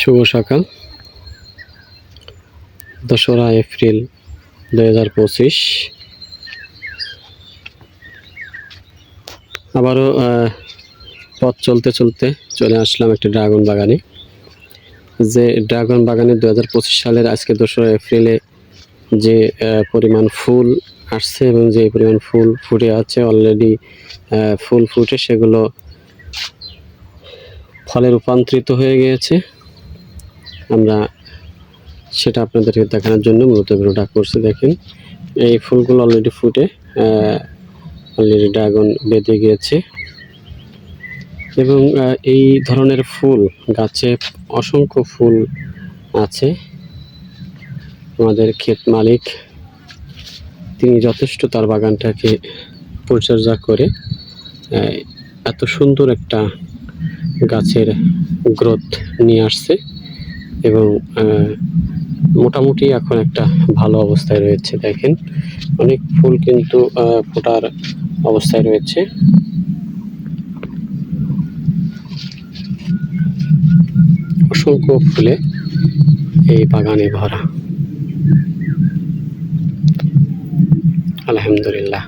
শুভ সকাল। দোসরা এপ্রিল দুই হাজার পঁচিশ। আবারও পথ চলতে চলতে চলে আসলাম একটি ড্রাগন বাগানে। যে ড্রাগন বাগানে দু হাজার পঁচিশ সালের আজকে দোসরা এপ্রিলে যে পরিমাণ ফুল আসছে এবং যে পরিমাণ ফুল ফুটে আছে অলরেডি ফুল ফুটে সেগুলো ফলে রূপান্তরিত হয়ে গিয়েছে। আমরা সেটা আপনাদেরকে দেখানোর জন্য মূলত ভিডিওটা করছি, দেখেন। এই ফুলগুলো অলরেডি ফুটে অলরেডি ড্রাগন বেঁধে গিয়েছে। এবং এই ধরনের ফুল, গাছে অসংখ্য ফুল আছে। আমাদের ক্ষেত মালিক, তিনি যথেষ্ট তার বাগানটাকে পরিচর্যা করে এত সুন্দর একটা গাছের গ্রোথ নিয়ে আসছে। এবং মোটামুটি এখন একটা ভালো অবস্থায় রয়েছে, দেখেন। অনেক ফুল কিন্তু ফোটার অবস্থায় রয়েছে। অসংখ্য ফুলে এই বাগানে ভরা। আলহামদুলিল্লাহ।